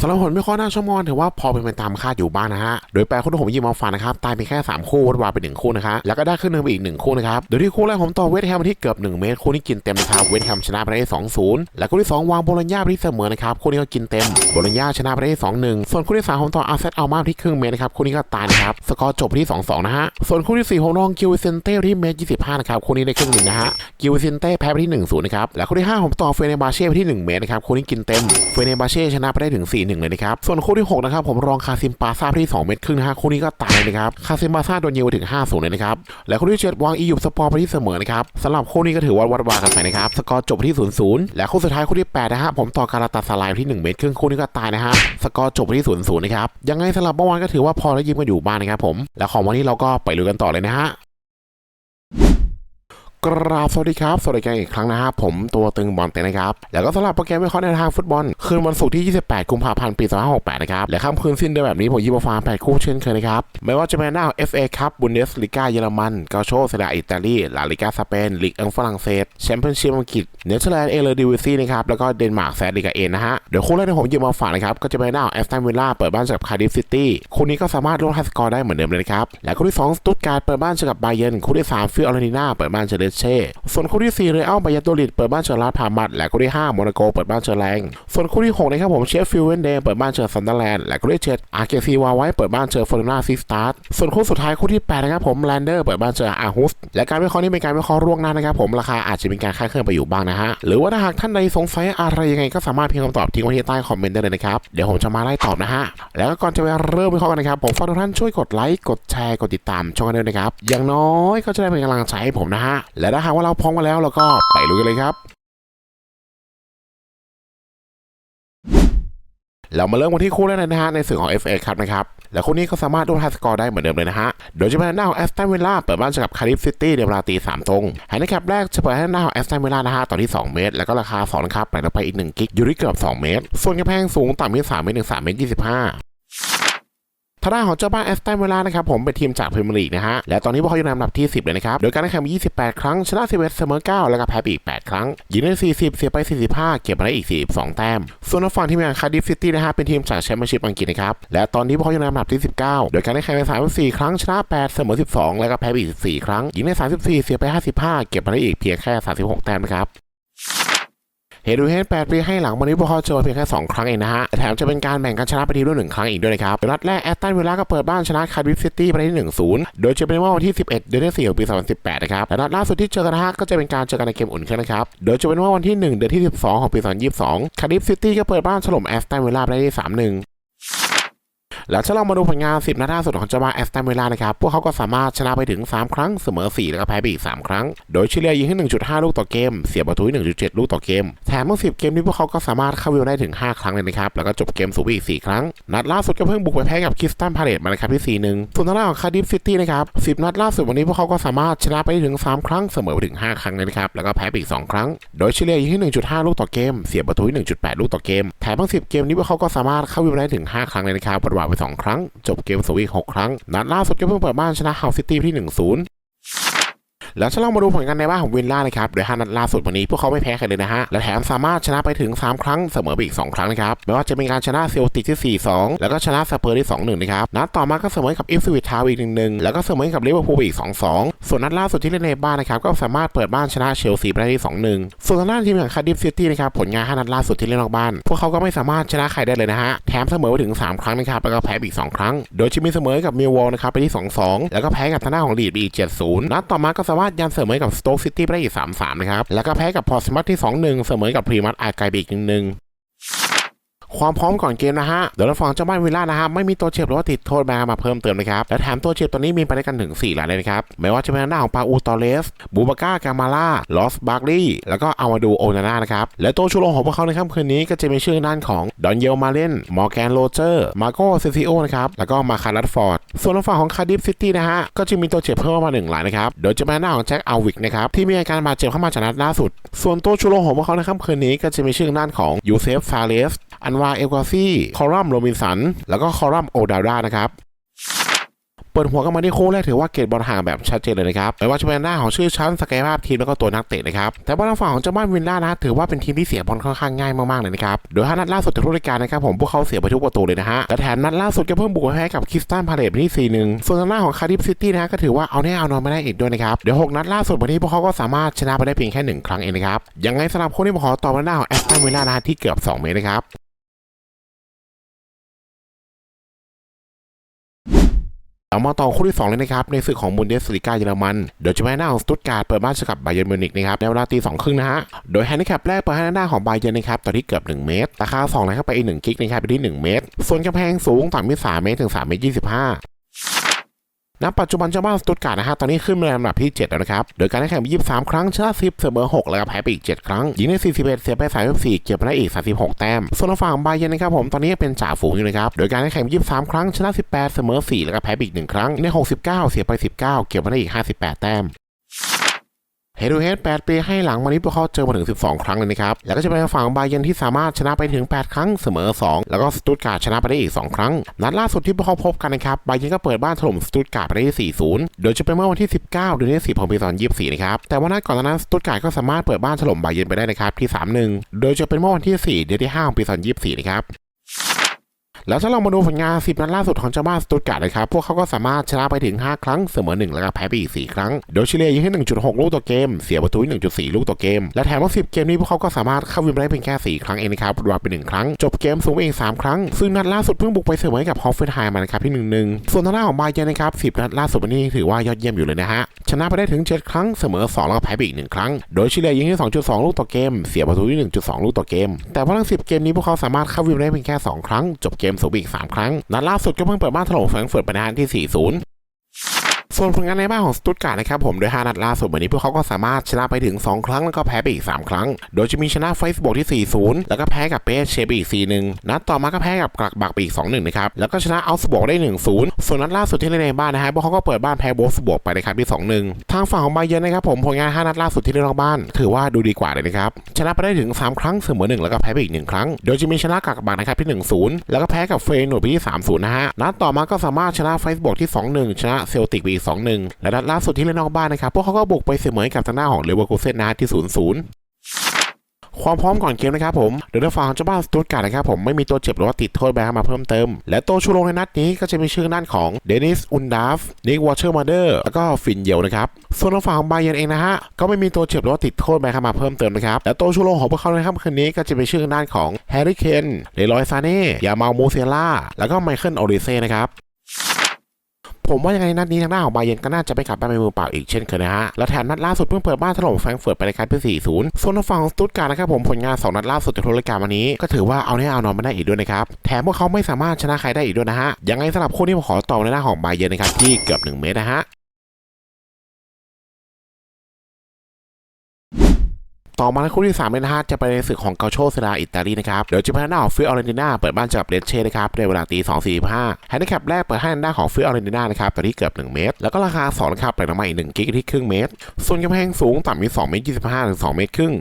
สำหรับผลไม่ข้อหน้าชั่วโมงถือว่าพอเป็นไปตามคาดอยู่บ้างนะฮะ โดยแปลคู่ที่ผมยิบมาฝากนะครับ ตายไปแค่ 3 คู่วัดวาไปหนึ่งคู่นะคะแล้วก็ได้ขึ้นหนึ่งไปอีกหนึ่งคู่นะครับ โดยที่คู่แรกผมต่อเวทแฮมที่เกือบ 1 เมตร คู่นี้กินเต็มนะครับ เวทแฮมชนะไปได้2-0และคู่ที่ 2 วางโบโลญญาไปที่เสมอนะครับ คู่นี้ก็กินเต็ม โบโลญญาชนะไปได้2-1ส่วนคู่ที่3ผมต่ออาเซตเอัลมาที่ครึ่งเมตรนะครับ คู่นี้ก็ตายนะครับ สกอร์จบที่2-2นะฮะ ส่วนคู่ที่4ผมลองกิวเซนเต้ที่เมตร25นะครับคู่นี้ได้ครึ่งหนึ่งนะฮะกิวเซนเต้แพ้ไปที่1-0นย์นะครับและคู่ที่5ผมต่อเฟเนบาเช่ไปที่1เมตรนะครับคู่นี้กินเต็มเฟเนบาเช่ชนะไปได้ถึง4-1เลยนะครับ ส่วนคู่ที่6นะครับผมรองคาซิมปาซาไปที่ 2 เมตรครึ่งนะฮะคู่นี้ก็ตายนะครับคาซิมปาซาโดนยิงไปถึง5-0เลยนะครับและคู่ที่7วางอียุบสปอร์ไปที่เสมอนะครับสำหรับคู่นี้ก็ถือว่าวัดวากันไปนะครับสกอร์จบที่0-0และคู่สุดท้ายคู่ที่8นะฮะผมต่อการาตาสลายที่ 1 เมตรครึ่งคู่นี้ก็ตายนะฮะสกอร์จบที่0-0นย์นะครับยังไงสำหรับเมื่อวานก็ถือว่าพอได้ยิ้มกันอยู่บ้างนะครับผมและของวันนี้เราก็ไปลุยกันต่อเลยนะฮะ กราบสวัสดีครับ สวัสดีกันอีกครั้งนะฮะผมตัวตึงบอลเตนะครับ แล้วก็สำหรับโปรแกรมวิเคราะห์ในทางฟุตบอล คืนวันศุกร์ที่ 28 กุมภาพันธ์ ปี 2568 นะครับ และค่ำคืนสิ้นเดือนแบบนี้ผมยิบมาฟาร์ม8คู่เช่นเคยนะครับ ไม่ว่าจะเป็นหน้า FA ครับบุนเดสลิก้าเยอรมันกาโชเซดาอิตาลี ลาลิกาสเปน ลีกอังฝรั่งเศส แชมเปี้ยนชิพอังกฤษ เนเธอร์แลนด์ เอเลดิวิซีนะครับ แล้วก็เดนมาร์กแซดลิกาเอนนะฮะ เดี๋ยวคู่แรกที่ผมยิบมาฝากนะครับ ก็จะเป็นหน้าแอสตันวิลล่าเปิดบ้านเจอกับคาร์ดิฟซิตี้คู่นี้ก็สามารถลดไฮสกอร์ได้เหมือนเดิมเลยนะครับและคู่ที่2สตุตการ์ดเปิดบ้านเจอกับบาเยร์นคู่ที่3ฟิลออร์นิน่าเปิดบ้านเจอเดเช่ ส่วนคู่ที่ 4 เรอัลบายาโตลิดเปิดบ้านเจอลาดพามัดและคู่ที่5โมนาโกเปิดบ้านเจอแรงส่วนคู่ที่6นะครับผมเชฟฟิลเวนเดย์เปิดบ้านเจอซันเดอร์แลนด์และคู่ที่7อาร์เกซีวาไว้เปิดบ้านเจอฟอร์นาซิสตาร์ส่วนคู่สุดท้ายคู่ที่8นะครับผมแลนเดอร์เปิดบ้านเจออาฮุสและการวิเคราะห์นี้เป็นการวิเคราะห์ล่วงหน้านะครับผมราคาอาจจะมีการคาดเคลื่อนไปอยู่บ้างนะฮะหรือว่าถ้าหากท่านใดสงสัยอะไรยังไงก็สามารถพิมพ์คำตอบทิ้งไว้ที่ใต้คอมเมนต์ได้เลยนะครับเดี๋ยวผมจะมาไล่ตอบนะฮะแล้วก่อนจะไปเริ่มวิเคราะห์กันนะครับผมฝากทุกท่านช่วยกดไลค์กดแชร์กดติดตามช่องกันด้วยนะครับอย่างน้อยก็จะได้เป็นกำลังใจให้ผมนะฮะและถ้าหากว่าเราพร้อมกันแล้วเราก็ไปลุยกันเลยครับ เรามาเริ่มกันที่คู่แรกเลยนะฮะในศึกของ FA ครับนะครับ และคู่นี้ก็สามารถดนไฮสกอร์ได้เหมือนเดิมเลยนะฮะ โดยจะเป็นหน้าของแอสตันวิลล่าเปิดบ้านเจอกับคาริฟซิตี้ในเวลาตีสามตรงไฮในแคปแรกจะเปิดให้หน้าของแอสตันวิลล่านะฮะต่อที่ 2 เมตร แล้วก็ราคา2นะครับไปลงไปอีก 1 กิกอยู่ที่เกือบ 2 เมตร ส่วนกระแพงสูงต่ำที่3เมตรถึง3เมตร25 ทางด้านของเจ้าบ้านแอสตันเวลานะครับผมเป็นทีมจากพรีเมียร์ลีกนะฮะและตอนนี้พวกเขาอยู่ในอันดับที่ 10 เลยนะครับโดยการแข่งขันมี28 ครั้งชนะ11เสมอ9แล้วก็แพ้ไปอีก 8 ครั้งยิงได้ 40 เสียไป 45 เก็บมาได้อีก 42 แต้ม ส่วนฝั่งทีมงานคาร์ดิฟซิตี้นะฮะเป็นทีมจากแชมเปี้ยนชิพอังกฤษนะครับและตอนนี้พวกเขาอยู่ในอันดับที่ 19 โดยการได้แข่งไป34 ครั้งชนะ 8 เสมอ 12 แล้วก็แพ้ไปอีก 14 ครั้งยิงได้ 34 เสียไป 55 เก็บมาได้อีกเพียงแค่ 36 แต้มนะครับ เฮดูเฮน8ปีให้หลังวันนี้พวกเขาเจอเพียงแค่ 2 ครั้งเองนะฮะ แถมจะเป็นการแบ่งกันชนะไปทีด้วย1ครั้งอีกด้วยนะครับนัดแรกแอตตันวิลล่าก็เปิดบ้านชนะคาร์ดิฟซิตี้ไปได้ที่1-0โดยจะเป็นว่าวันที่ 11 เดือนที่4ของปี 2018 นะครับและนัดล่าสุดที่เจอกันนะฮะก็จะเป็นการเจอกันในเกมอุ่นเครื่องนะครับ โดยจะเป็นว่าวันที่ 1 เดือนที่ 12 ของปี 2022 คาร์ดิฟซิตี้ก็เปิดบ้านถล่มแอสตันวิลล่าไปได้ที่3-1 แล้วถ้าเรามาดูผลงาน 10 นัดล่าสุดของจาบ้าแอสตันวิลล่านะครับ พวกเขาก็สามารถชนะไปถึง 3 ครั้งเสมอ 4 แล้วก็แพ้ไปอีก 3 ครั้ง โดยเฉลี่ยยิงให้ 1.5 ลูกต่อเกม เสียประตู1.7 ลูกต่อเกม แถมเมื่อ 10 เกมนี้พวกเขาก็สามารถเข้าวิวได้ถึง 5 ครั้งเลยนะครับ แล้วก็จบเกมสูงอีก 4 ครั้ง นัดล่าสุดก็เพิ่งบุกไปแพ้กับคริสตันพาเลตมานะครับที่ 4-1 ส่วนทางด้านของคาร์ดิฟซิตี้นะครับ 10 นัดล่าสุดวันนี้พวกเขาก็สามารถชนะไปถึง 3 ครั้งเสมอไปถึง 5 ครั้งเลยนะครับแล้วก็แพ้ไปอีก 2 ครั้ง โดยเฉลี่ยยิงให้ 1.5 ลูกต่อเกม เสียประตู1.8 ลูกต่อเกม แถมเมื่อ10 เกมนี้พวกเขาก็สามารถเข้าวิวได้ถึง 5 ครั้งเลยนะครับประวัติ2 ครั้ง จบเกมสูงอีก 6 ครั้ง นัดล่าสุดก็เพิ่งเปิดบ้านชนะเฮาซิตี้ที่ 1-0 แล้วถ้าเรามาดูผลงานในบ้านของวินล่านะครับโดยห้านัดล่าสุดวันนี้พวกเขาไม่แพ้ใครเลยนะฮะและแถมสามารถชนะไปถึง 3 ครั้งเสมอไปอีก 2 ครั้งนะครับไม่ว่าจะเป็นการชนะเซลติกที่ 4-2 แล้วก็ชนะสเปอร์ที่ 2-1 นะครับนัดต่อมาก็เสมอกับอิฟสวิตทาวอีก1-1แล้วก็เสมอกับลิเวอร์พูลไปอีก 2-2 ส่วนนัดล่าสุดที่เล่นในบ้านนะครับก็สามารถเปิดบ้านชนะเชลซีไปได้ที่ 2-1 ส่วนทางด้านทีมอย่างคาร์ดิฟซิตี้นะครับผลงาน5นัดล่าสุดที่เล่นนอกบ้าน พวกเขาก็ไม่สามารถชนะใครได้เลยนะฮะแถมเสมอไปถึง 3 ครั้งนะครับแล้วก็แพ้อีก 2 ครั้ง โดยจะมีเสมอกับมิลวอลนะครับไปที่ 2-2 แล้วก็แพ้กับทางด้านของลีดไปอีก 7-0นัดต่อมาก็สามารถารถยันเสมอกับสโต๊กซิตี้ไปได้อีก3-3นะครับแล้วก็แพ้กับพอร์สมัตที่ 2-1 เสมอกับพรีมัตอาร์ไกบีอีกหนึ่ง ความพร้อมก่อนเกมนะฮะเดี๋ยวเราฟังเจ้าบ้านวิลล่านะฮะไม่มีตัวเจ็บหรือว่าติดโทษแบนมาเพิ่มเติมนะครับและแถมตัวเจ็บตอนนี้มีไปได้กันถึง4รายเลยนะครับไม่ว่าจะเป็นหน้าของปาอูตอเลสบูบาก้ากามาล่าลอสบาร์ลีแล้วก็อามาดูโอนาน่านะครับและตัวชูโรงของพวกเขาในค่ำคืนนี้ก็จะมีชื่อด้านของดอนเยลมาเลนมอร์แกนโรเจอร์มาโกเซซิโอนะครับแล้วก็มาคารัตฟอร์ดส่วนทางฝั่งของคาร์ดิฟซิตี้นะฮะก็จะมีตัวเจ็บเพิ่มมาหนึ่งรายนะครับโดยจะเป็นหน้าของแจ็คอัลวิกนะครับที่มีอาการบาดเจ็บเข้ามาจากนัดล่าสุด ส่วนตัวชูโรงของพวกเขาในค่ำคืนนี้ก็จะมีชื่อด้านของยูเซฟฟาเลส อันวาเอลกาซี่ คอรัมโรบินสัน แล้วก็คอรัมโอดาร่านะครับเปิดหัวกันมาที่คู่แรกถือว่าเกตบอลห่างแบบชัดเจนเลยนะครับไม่ว่าจะเป็นหน้าของชื่อชั้นสกายภาพทีมแล้วก็ตัวนักเตะนะครับ แต่ว่าทางฝั่งของเจ้าบ้านวินล่านะถือว่าเป็นทีมที่เสียบอลค่อนข้างง่ายมากๆเลยนะครับ โดยห้านัดล่าสุดจากทุกรายการนะครับผมพวกเขาเสียไปทุกประตูเลยนะฮะและแถมนัดล่าสุดก็เพิ่งบุกไปแพ้กับคริสตันพาเลตที่4-1ส่วนทางหน้าของคาร์ดิฟซิตี้นะก็ถือว่าเอาแน่เอานอนไม่ได้อีกด้วยนะครับ เดี๋ยวหกนัดล่าสุดวันนี้พวกเขาก็สามารถชนะไปได้เพียงแค่หนึ่งครั้งเองนะครับ ยังไงสำหรับคนที่มาขอต่อมาหน้าของแอสตันวิลล่านะที่เกือบสองเมตรนะครับ เรามาต่อคู่ที่ 2 เลยนะครับ ในศึกของบุนเดสลิกาเยอรมัน โดยจะไปหน้าของสตุตการ์ดเปิดบ้านเจอกับไบเยอร์นมิวนิกนะครับในเวลาตีสองครึ่งนะฮะ โดยแฮนดิแคปแรกเปิดให้หน้าของไบเยอร์นนะครับตอนที่เกือบ 1 เมตร ราคา2นะครับไปอีก1กิกนะครับไปที่ 1 เมตร ส่วนกำแพงสูงต่ำที่3เมตรถึง3เมตร25 ณปัจจุบันเจ้าบ้านสตุตการ์ดนะฮะตอนนี้ขึ้นมาในลำดับที่ 7 แล้วนะครับ โดยการแข่งขัน23 ครั้งชนะ10เสมอ6แล้วก็แพ้ไปอีก 7 ครั้ง ยิงได้ 41 เสียไป 34 เก็บมาได้อีก 36 แต้ม ส่วนฝั่งบาเยร์นนะครับผมตอนนี้เป็นจ่าฝูงอยู่นะครับ โดยการแข่งขัน23 ครั้งชนะ18 เสมอ4แล้วก็แพ้ไปอีก 1 ครั้งยิงได้ 69 เสียไป 19 เก็บมาได้อีก 58 แต้ม เฮดูเฮด8ปีให้หลังวันนี้พวกเขาเจอมาถึง 12 ครั้งเลยนะครับ แล้วก็จะเป็นฝั่งบาเยนที่สามารถชนะไปถึง 8 ครั้งเสมอ 2 แล้วก็สตุตการ์ดชนะไปได้อีก 2 ครั้ง นัดล่าสุดที่พวกเขาพบกันนะครับ บาเยนก็เปิดบ้านถล่มสตุตการ์ดไปได้ที่4-0 โดยจะเป็นเมื่อวันที่ 19 เดือนที่10ของปี2024 นะครับ แต่ว่านัดก่อนหน้านั้นสตุตการ์ดก็สามารถเปิดบ้านถล่มบาเยนไปได้นะครับที่ 3-1 โดยจะเป็นเมื่อวันที่ 4 เดือนที่5ของปี2024 นะครับ แล้วถ้าเรามาดูผลงาน 10 นัดล่าสุดของเจ้าบ้านสตุตการ์ดนะครับ พวกเขาก็สามารถชนะไปถึง 5 ครั้ง เสมอ 1 แล้วก็แพ้ไปอีก 4 ครั้ง โดยเฉลี่ยยิงให้ 1.6 ลูกต่อเกม เสียประตู 1.4 ลูกต่อเกม และแถมว่า 10 เกมนี้พวกเขาก็สามารถเข้าวินได้เพียงแค่ 4 ครั้งเองนะครับรวมเป็น 1 ครั้ง จบเกมสูงไปอีก3ครั้ง ซึ่งนัดล่าสุดเพิ่งบุกไปเสมอกับฮอฟเฟนไฮมานะครับที่ 1-1 ส่วนทางด้านของบาเยนนะครับ 10 นัดล่าสุดวันนี้ถือว่ายอดเยี่ยมอยู่เลยนะฮะ ชนะไปได้ถึง 7 ครั้ง เสมอ 2 แล้วก็แพ้ไปอีก 1 ครั้ง โดยเฉลี่ยยิงให้ 2.2 ลูกต่อเกม เสียประตูที่1.2 ลูกต่อเกม แต่ว่าทั้ง 10 เกมนี้พวกเขาสามารถเข้าวินได้เพียงแค่ 2 ครั้ง จบเกมมสูงอีก 3 ครั้งนัดล่าสุดก็เพิ่งเปิดบ้านถล่มแฟรงก์เฟิร์ตไปในนัดที่ 4-0 ส่วนผลงานในบ้านของสตุตการ์ดนะครับผมโดย 5 นัดล่าสุดวันนี้พวกเขาก็สามารถชนะไปถึง 2 ครั้งแล้วก็แพ้ไปอีก 3 ครั้ง โดยจะมีชนะไฟส์บวกที่ 4-0 แล้วก็แพ้กับเปสเชไปอีก 4-1 นัดต่อมาก็แพ้กับกลักบักไปอีก 2-1 นะครับ แล้วก็ชนะเอาส์บวกได้ 1-0 ส่วนนัดล่าสุดที่เล่นในบ้านนะฮะพวกเขาก็เปิดบ้านแพ้โบสบวกไปนะครับที่ 2-1 ทางฝั่งของบาเยร์นนะครับผมผลงาน 5 นัดล่าสุดที่เล่นนอกบ้าน ถือว่าดูดีกว่าเลยนะครับชนะไปได้ถึง 3 ครั้งเสมอ1แล้วก็แพ้ไปอีก 1 ครั้ง โดยจะมีชนะกลักบักนะครับที่ 1-0 แล้วก็แพ้กับเฟยโนดไปที่ 3-0 นะฮะนัดต่อมาก็สามารถชนะไฟส์บวกที่ 2-1 ชนะเซลติกไปอีก2-1 และนัดล่าสุดที่เล่นนอกบ้านนะครับพวกเขาก็บุกไปเสมอกับทางหน้าของเลเวอร์คูเซ่นนะที่ 0-0ความพร้อมก่อนเกมนะครับผมโดยทางฝั่งของเจ้าบ้านสตูดการ์ดนะครับผมไม่มีตัวเจ็บหรือว่าติดโทษแบนมาเพิ่มเติม และตัวชูโรงในนัดนี้ก็จะมีชื่อด้านของเดนิส อุนดาฟ นิกวอเชอร์มาเดอร์ แล้วก็ฟินเยลนะครับ ส่วนทางฝั่งของบาเยนเองนะฮะ ก็ไม่มีตัวเจ็บหรือว่าติดโทษแบนมาเพิ่มเติมนะครับ และตัวชูโรงของพวกเขาในค่ำคืนนี้ก็จะเป็นชื่อด้านของแฮร์รี่เคน เลรอยซาเน่ ยามาโมเซล่า แล้วก็ไมเคิลโอริเซ่นะครับ ผมว่ายังไงนัดนี้ทางหน้าของบาเยนก็น่าจะไปขับไปมือเปล่าอีกเช่นเคยนะฮะ และแถมนัดล่าสุดเพิ่งเปิดบ้านถล่มแฟรงก์เฟิร์ตไปในการเป็น4-0 ส่วนทางฝั่งของสตุตการ์นะครับผมผลงาน 2 นัดล่าสุดจากทุรายการวันนี้ ก็ถือว่าเอาแน่เอานอนไม่ได้อีกด้วยนะครับ แถมพวกเขาไม่สามารถชนะใครได้อีกด้วยนะฮะ ยังไงสำหรับคู่นี้ผมขอตอบในหน้าของบาเยนนะครับที่เกือบ 1 เมตรนะฮะ ต่อมาในคู่ที่3เลยนะฮะจะไปในศึกของเกาโชเซราอิตาลีนะครับเดี๋ยวจะเป็นหน้าของฟิลออเรนติน่าเปิดบ้านเจอกับเลเช่นะครับในเวลาตี2.45แฮนดิแคปแรกเปิดให้หน้าของฟิลออเรนติน่านะครับตอนที่เกือบ 1 เมตร แล้วก็ราคา2นะครับเปิดออกมาอีก1กิกที่ครึ่งเมตร ส่วนกำแพงสูงต่ำมี2เมตร25ถึง2เมตรครึ่ง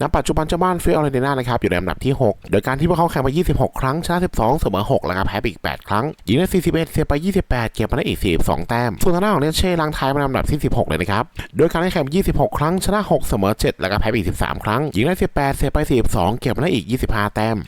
ณปัจจุบันเจ้าบ้านฟิลออเรนตินานะครับอยู่ในอันดับที่ 6 โดยการที่พวกเขาแข่งไป 26 ครั้งชนะ 12 เสมอ 6 แล้วก็แพ้ไปอีก 8 ครั้งยิงได้ 41 เสียไป 28 เก็บมาได้อีก 42 แต้ม ส่วนทางด้านของเลเช่ลังท้ายมาในอันดับที่ 16 เลยนะครับ โดยการได้แข่ง 26 ครั้งชนะ 6 เสมอ 7 แล้วก็แพ้ไปอีก 13 ครั้งยิงได้ 18 เสียไป 42 เก็บมาได้อีก 25 แต้ม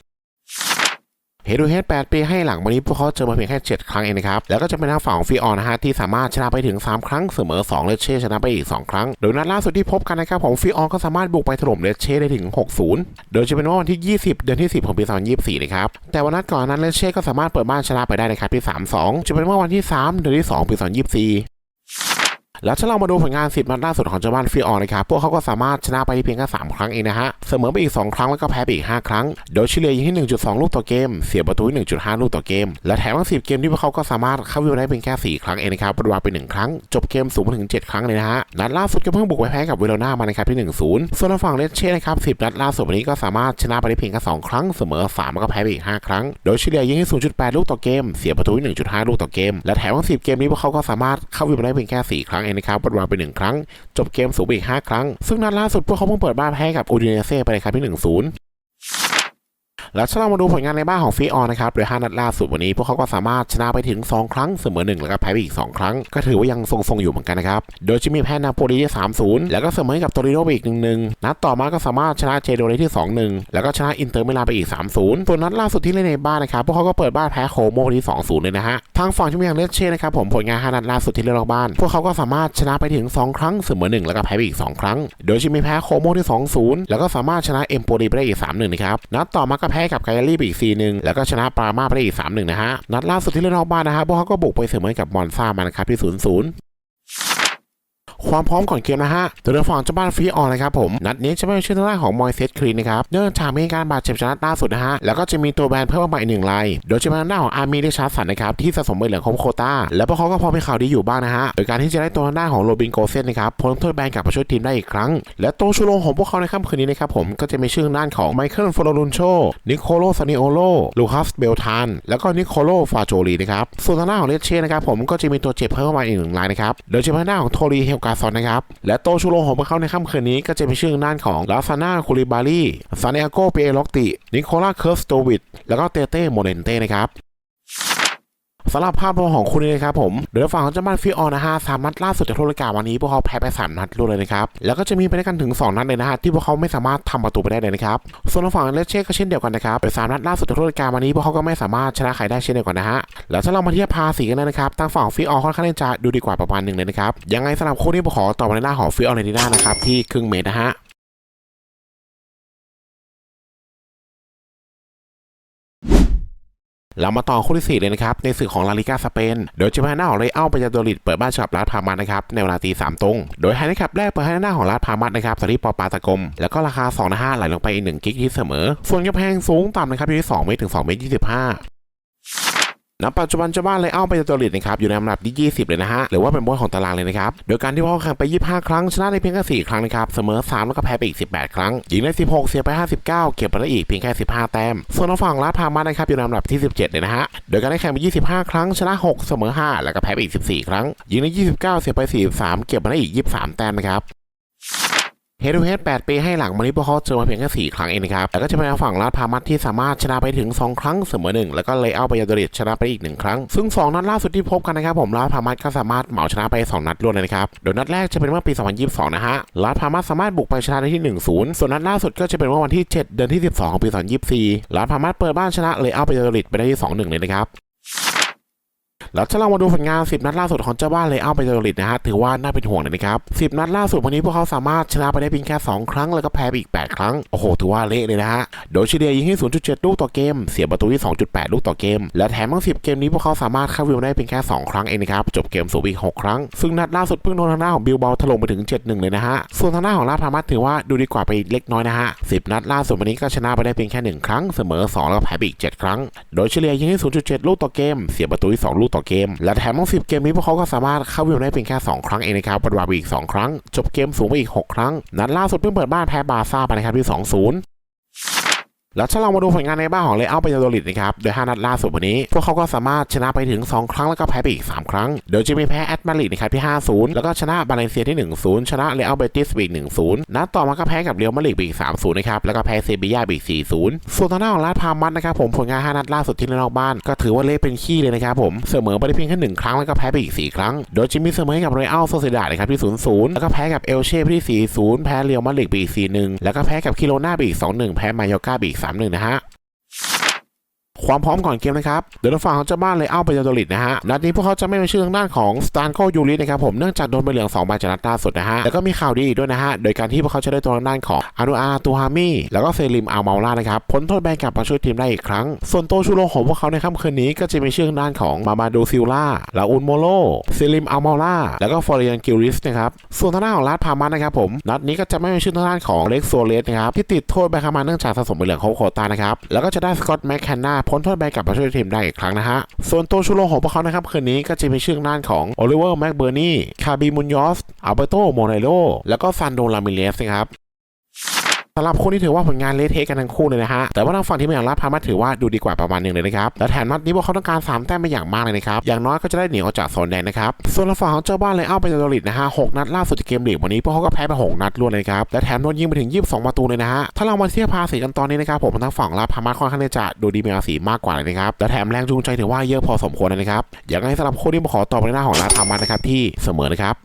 เฮดูเฮด8ปีให้หลังวันนี้พวกเขาเจอมาเพียงแค่ 7 ครั้งเองนะครับ แล้วก็จะเป็นทางฝั่งฟิออนนะฮะที่สามารถชนะไปถึง 3 ครั้งเสมอ 2 เลเช่ชนะไปอีก 2 ครั้ง โดยนัดล่าสุดที่พบกันนะครับของฟิออนก็สามารถบุกไปถล่มเลเช่ได้ถึง 6-0 โดยจะเป็นวันที่ 20 เดือนที่ 10 ของปี 2024 นะครับ แต่วันนัดก่อนนั้นเลเช่ก็สามารถเปิดบ้านชนะไปได้นะครับที่ 3-2 จะเป็นเมื่อวันที่ 3 เดือนที่ 2 ปี 2024 แล้วถ้าเรามาดูผลงาน10นัดล่าสุดของเจ้าบ้านฟิออนนะครับพวกเขาก็สามารถชนะไปเพียงแค่3ครั้งเองนะฮะเสมอไปอีก 2 ครั้งแล้วก็แพ้ไปอีก 5 ครั้ง โดยเฉลี่ยยิงที่ 1.2 ลูกต่อเกม เสียประตูที่1.5 ลูกต่อเกม และแถมทั้ง10 เกมที่พวกเขาก็สามารถเข้าวิวได้เพียงแค่ 4 ครั้งเองนะครับปรวมไป 1 ครั้ง จบเกมสูงถึง 7 ครั้งเลยนะฮะ นัดล่าสุดก็เพิ่งบุกไปแพ้กับเวโรนามานะครับที่ 1-0 ส่วนฝั่งเลสเช่นะครับ 10 นัดล่าสุดวันนี้ก็สามารถชนะไปได้เพียงแค่ 2 ครั้ง เสมอ 3 แล้วก็แพ้ไปอีก 5 ครั้ง โดยเฉลี่ยยิงที่ 0.8 ลูกต่อเกม เสียประตูที่1.5 ลูกต่อเกม และแถมทั้ง10 เกมนี้พวกเขาก็สามารถเข้าวิวได้เพียงแค่ 4 ครั้งเองนะครับรวมไป1ครั้ง จบเกมสูงไปอีก 5 ครั้ง ซึ่งนัดล่าสุดพวกเขาเพิ่งเปิดบ้านแพ้กับอูดิเนเซ่ไปเลยครับที่1-0 แล้วถ้าเรามาดูผลงานในบ้านของฟีออนนะครับโดย5นัดล่าสุดวันนี้พวกเขาก็สามารถชนะไปถึง 2 ครั้งเสมอ1แล้วก็แพ้ไปอีก 2 ครั้ง ก็ถือว่ายังทรงๆอยู่เหมือนกันนะครับโดยจะมีแพ้นาโปลีได้3-0 แล้วก็เสมอกับโตริโนไปอีก1-1นัดต่อมาก็สามารถชนะเจโดได้ที่ 2-1 แล้วก็ชนะอินเตอร์มิลานไปอีก 3-0ส่วนนัดล่าสุดที่เล่นในบ้านนะครับพวกเขาก็เปิดบ้านแพ้โคโมที่ 2-0 เลยนะฮะทางฝั่งที่มีอย่างเลสเช่นะครับผมผลงาน5นัดล่าสุดที่เล่นนอกบ้าน พวกเขาก็สามารถชนะไปถึง 2 ครั้งเสมอ1แล้วก็แพ้ไปอีก 2 ครั้ง โดยจะมีแพ้โคโมที่ 2-0 แล้วก็สามารถชนะเอ็มโปลีไปได้อีก 3-1 นะครับนัดต่อมาก็แพ้กับไกลลี่ไปอีก4-1แล้วก็ชนะปรามาไปอีก3-1นะฮะนัดล่าสุดที่เล่นนอกบ้านนะฮะพวกเขาก็บุกไปเสมอกับมอนซ่ามานะครับที่0-0 ความพร้อมก่อนเกมนะฮะตัวเรือฝั่งเจ้าบ้านฟรีออนนะครับผมนัดนี้จะไม่เป็นชื่อทางด้านของมอยเซตคลีนนะครับเนื่องจากมีการบาดเจ็บชนะล่าสุดนะฮะแล้วก็จะมีตัวแบนเพิ่มมาอีกหนึ่งรายโดยจะเป็นทางด้านของอาร์มีได้ชาร์จสันนะครับที่สะสมใบเหลืองครบโคต้าแล้วพวกเขาก็พอมีข่าวดีอยู่บ้างนะฮะโดยการที่จะได้ตัวทางด้านของโรบินโกเซนนะครับพ้นโทษแบนกลับมาช่วยทีมได้อีกครั้ง และตัวชูโรงของพวกเขาในค่ำคืนนี้นะครับผมก็จะมีชื่อด้านของไมเคิลฟลอรุนโชนิโคโลซานิโอโลลูคัสเบลทานแล้วก็นิโคโลฟาโจลีนะครับส่วนทางด้านของเลเช่นะครับผมก็จะมีตัวเจ็บเพิ่มมาอีกหนึ่งรายนะครับโดยเฉพาะทางด้านของโทรีเฮลกาซอนนะครับ และโตชูโรงของพวกเขาในค่ำคืนนี้ก็จะเป็นชื่อด้านของลาซาน่าคูริบารีซานเอโกเปเอล็อกติ นิโคลาเคิร์สโตวิดแล้วก็เตเต้โมเดนเต้นะครับ สำหรับภาพรวมของคู่นี้นะครับผมโดยฝั่งของเจ้าบ้านฟิออนนะฮะสามนัดล่าสุดจากทุรกาวันนี้พวกเขาแพ้ไปสามนัดรวดเลยนะครับแล้วก็จะมีไปด้วยกันถึง 2 นัดเลยนะฮะที่พวกเขาไม่สามารถทำประตูไปได้เลยนะครับส่วนทางฝั่งเลสเช่ก็เช่นเดียวกันนะครับสามนัดล่าสุดจากทุรกาวันนี้พวกเขาก็ไม่สามารถชนะใครได้เช่นเดียวกันนะฮะแล้วถ้าเรามาเทียบภาษีกันนะครับทางฝั่งฟิออนค่อนข้างจะดูดีกว่าประมาณหนึ่งเลยนะครับยังไงสำหรับคู่นี้ผมขอต่อมาในหน้าของฟิออนในดีน่านะครับที่ครึ่งเมตรนะฮะ เรามาต่อคู่ที่ 4 เลยนะครับ ในสื่อของลาลิกาสเปน โดยเจมาหน้าของเรอัลปายาโดริดเปิดบ้านฉบับลาดพามัสนะครับ ในเวลาตีสามตรง โดยไฮนะครับแรกเปิดให้หน้าของลาดพามัสนะครับสตรีปอปาตะกม แล้วก็ราคา2นะฮะไหลลงไปอีก1กิกที่เสมอ ส่วนกำแพงสูงต่ำนะครับอยู่ที่2เมตรถึง2เมตร25 ณปัจจุบันเจ้าบ้านไลอ้าไปจตุริดนะครับอยู่ในอันดับที่ 20 เลยนะฮะหรือว่าเป็นบนของตารางเลยนะครับโดยการที่พวกเขาแข่งไป 25 ครั้งชนะได้เพียงแค่4ครั้งนะครับเสมอ 3 แล้วก็แพ้ไปอีก 18 ครั้งยิงได้ 16 เสียไป 59 เก็บไปได้อีกเพียงแค่ 15 แต้มส่วนทางฝั่งลาดพามานะครับอยู่ในอันดับที่ 17 เลยนะฮะโดยการได้แข่งไป 25 ครั้งชนะ 6 เสมอ 5 แล้วก็แพ้ไปอีก 14 ครั้งยิงได้ 29 เสียไป 43 เก็บมาได้อีก 23 แต้มนะครับ เฮดูเฮด8ปีให้หลังมานี้พวกเขาเจอมาเพียงแค่4ครั้งเองนะครับแล้วก็จะเป็นฝั่งลาดพามัสที่สามารถชนะไปถึง 2 ครั้งเสมอ1แล้วก็เลยเอาไปยาดริดชนะไปอีก 1 ครั้ง ซึ่ง 2 นัดล่าสุดที่พบกันนะครับผมลาดพามัสก็สามารถเหมาชนะไป 2 นัดรวดเลยนะครับโดยนัดแรกจะเป็นเมื่อปี 2022 นะฮะลาดพามัสสามารถบุกไปชนะได้ที่ 1-0 ส่วนนัดล่าสุดก็จะเป็นเมื่อวันที่ 7 เดือนที่ 12 ของปี 2024ลาดพามัสเปิดบ้านชนะเลยเอาไปยาดริดไปได้ที่ 2-1 เลยนะครับ แล้วถ้าเรามาดูผลงาน 10 นัดล่าสุดของเจ้าบ้านเลยเอาไปเจอริดนะฮะถือว่าน่าเป็นห่วงเลยนะครับ 10 นัดล่าสุดวันนี้พวกเขาสามารถชนะไปได้เพียงแค่ 2 ครั้งแล้วก็แพ้ไปอีก 8 ครั้ง โอ้โห ถือว่าเละเลยนะฮะ โดยเฉลี่ยยิงที่0.7 ลูกต่อเกม เสียประตูที่ 2.8 ลูกต่อเกม และแถมทั้ง 10 เกมนี้พวกเขาสามารถเข้าวิวได้เพียงแค่ 2 ครั้งเองนะครับ จบเกมสูบอีก 6 ครั้ง ซึ่งนัดล่าสุดเพิ่งโดนทางหน้าของบิลเบลถล่มไปถึง 7-1 เลยนะฮะ ส่วนทางหน้าของลาพามัสถือว่าดูดีกว่าไปเล็กน้อยนะฮะ 10 นัดล่าสุดวันนี้ก็ชนะไปได้เพียงแค่ 1 ครั้ง เสมอ 2 แล้วก็แพ้ไปอีก 7 ครั้ง โดยเฉลี่ยยิงที่0.7 ลูกต่อเกม เสียประตูที่ 2 ลูกต่อเกม และแถมทั้ง10 เกมนี้พวกเขาก็สามารถเข้าวิวได้เพียงแค่ 2 ครั้งเองนะครับปฏิบัติไปอีก 2 ครั้ง จบเกมสูงไปอีก 6 ครั้ง นัดล่าสุดเพิ่งเปิดบ้านแพ้บาร์ซ่าไปนะครับที่ 2-0 แล้วถ้าเรามาดูผลงานในบ้านของเลอัลเปโดริดนะครับโดย 5 นัดล่าสุดวันนี้ พวกเขาก็สามารถชนะไปถึง 2 ครั้งแล้วก็แพ้ไปอีก 3 ครั้งโดยจะมีแพ้แอตมาริดนะครับที่ 5-0 แล้วก็ชนะบาเลนเซียที่ 1-0 ชนะเลอัลเบติสไปอีก 1-0 นัดต่อมาก็แพ้กับเรียวมาดริดไปอีก 3-0 นะครับ แล้วก็แพ้เซบียาไปอีก 4-0 ส่วนทางด้านของลาดพามัสนะครับผมผลงาน 5 นัดล่าสุดที่เล่นนอกบ้าน ก็ถือว่าเละเป็นขี้เลยนะครับผม เสมอไปได้เพียงแค่1ครั้งแล้วก็แพ้ไปอีก 4 ครั้ง โดยจะมีเสมอกับเรอัลโซเซดาดนะครับที่ 0-0 แล้วก็แพ้กับเอลเช่ที่ 4-0 แพ้เรียวมาดริดไปอีก 4-1 แล้วก็แพ้กับคิโลนาไปอีก 2-1 แพ้มายอร์กาไปอีก3-1 นะฮะ ความพร้อมก่อนเกมนะครับโดยทางฝั่งของเจ้าบ้านเลยเอาไปยาโดริดนะฮะนัดนี้พวกเขาจะไม่เป็นชื่อทางด้านของสตานโคยูรินะครับผมเนื่องจากโดนใบเหลือง2ใบจากนัดล่าสุดนะฮะแล้วก็มีข่าวดีด้วยนะฮะโดยการที่พวกเขาจะได้ตัวทางด้านของอานุอาตูฮามิแล้วก็เซริมอัลเมาล่านะครับพ้นโทษแบนกลับมาช่วยทีมได้อีกครั้ง ส่วนโตชูโรของพวกเขาในค่ำคืนนี้ก็จะมีชื่อทางด้านของมามาดูซิลล่าลาอุนโมโลเซริมอัลเมาล่าแล้วก็ฟอร์เรียนกิลริสนะครับส่วนทางด้านของลาดพามันนะครับผมนัดนี้ก็จะไม่เป็นชื่อทางด้านของเล็กโซเลสนะครับที่ติดโทษแบนเข้ามาเนื่องจากสะสมใบเหลืองโคตานะครับแล้วก็จะได้สกอตแมคแคนนาพ้นโทษใบกลับมาช่วยทีมได้อีกครั้งนะฮะ ส่วนตัวชูโรงของพวกเขานะครับคืนนี้ก็จะมีชื่อด้านของโอลิเวอร์แม็กเบอร์นีคาบิมุนยอสอัลเบโตโมเนโลแล้วก็ซันโดลามิเลสนะครับ สำหรับคู่นี้ถือว่าผลงานเละเทะกันทั้งคู่เลยนะฮะ แต่ว่าทางฝั่งที่เมืองลาดพามาถือว่าดูดีกว่าประมาณหนึงเลยนะครับ และแถมนัดนี้พวกเขาต้องการ 3 แต้มไปอย่างมากเลยนะครับ อย่างน้อยก็จะได้หนีออกจากโซนแดงนะครับ ส่วนฝั่งของเจ้าบ้านเลยเอาไปจาริตนะฮะหกนัดล่าสุดจากเกมลีกวันนี้พวกเขาก็แพ้ไปหกนัดรวดเลยครับ และแถมโดนยิงไปถึง 22 ประตูเลยนะฮะ ถ้าเรามาเทียบภาษีกันตอนนี้นะครับผมทางฝั่งลาดพามาค่อนข้างจะดูดีมีภาษีมากกว่าเลยนะครับ และแถมแรงจูงใจถือว่าเยอะพอสมควรเลยนะครับอย่างไรสำหรับคู่นี้ผมขอตอบในหน้าของลาพามานะครับที่เสมอนะครับ